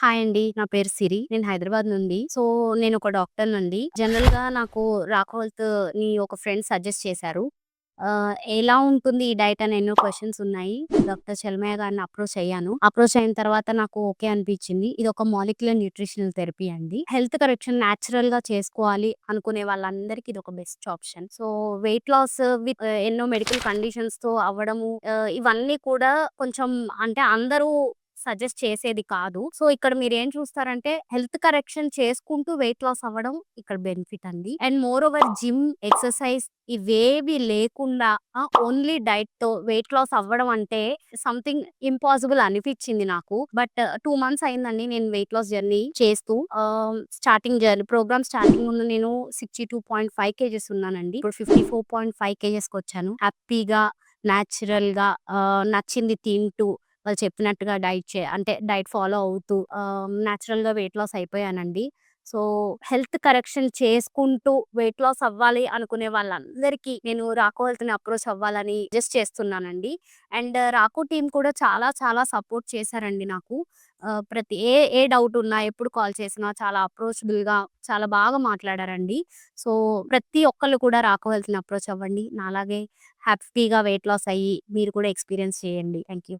Hi అండి. నా పేరు సిరి. నేను హైదరాబాద్ నుండి. సో, నేను ఒక డాక్టర్ నుండి జనరల్ జనరల్‌గా నాకు రాకోల్త్‌ని ఒక ఫ్రెండ్ సజెస్ట్ చేశారు. ఎలా ఉంటుంది ఈ డైట్ అని ఎన్నో క్వశ్చన్స్ ఉన్నాయి. డాక్టర్ చలమయ్య గారిని అప్రోచ్ అయ్యాను. అప్రోచ్ అయిన తర్వాత నాకు ఓకే అనిపించింది. ఇది ఒక మాలిక్యులర్ న్యూట్రిషనల్ థెరపీ అండి. హెల్త్ కరెక్షన్ నేచురల్‌గా చేసుకోవాలి అనుకునే వాళ్ళందరికీ ఇది ఒక best option. So, weight loss with ఎన్నో మెడికల్ కండిషన్స్తో అవ్వడము ఇవన్నీ కూడా కొంచెం అంటే అందరూ సజెస్ట్ చేసేది కాదు. సో, ఇక్కడ మీరు ఏం చూస్తారంటే హెల్త్ కరెక్షన్ చేసుకుంటూ వెయిట్ లాస్ అవ్వడం ఇక్కడ బెనిఫిట్ అండి. And more over gym, exercise ఇవేవి లేకుండా ఓన్లీ డైట్తో వెయిట్ లాస్ అవ్వడం అంటే సంథింగ్ ఇంపాసిబుల్ అనిపించింది నాకు. బట్ టూ మంత్స్ అయిందండి నేను వెయిట్ లాస్ జర్నీ చేస్తూ. స్టార్టింగ్ జర్నీ ప్రోగ్రామ్ స్టార్టింగ్ ముందు నేను 62.5 కేజెస్ ఉన్నానండి. ఇప్పుడు 54.5 కేజెస్‌కొచ్చాను. హ్యాపీగా, నేచురల్‌గా గా నచ్చింది తింటూ వాళ్ళు చెప్పినట్టుగా డైట్ చే అంటే డైట్ ఫాలో అవుతూ న్యాచురల్గా వెయిట్ లాస్ అయిపోయానండి. సో, హెల్త్ కరెక్షన్ చేసుకుంటూ వెయిట్ లాస్ అవ్వాలి అనుకునే వాళ్ళందరికీ నేను రాకో హెల్త్‌ని అప్రోచ్ అవ్వాలని సజెస్ట్ చేస్తున్నానండి. అండ్ రాకో టీం కూడా చాలా చాలా సపోర్ట్ చేశారండి నాకు. ప్రతి ఏ ఏ డౌట్ ఉన్నా ఎప్పుడు కాల్ చేసినా చాలా అప్రోచబుల్‌గా చాలా బాగా మాట్లాడారండి. సో, ప్రతి ఒక్కళ్ళు కూడా రాకో హెల్త్‌ని అప్రోచ్ అవ్వండి. నాలాగే హ్యాపీగా వెయిట్ లాస్ అయ్యి మీరు కూడా ఎక్స్‌పీరియన్స్ చేయండి. Thank you.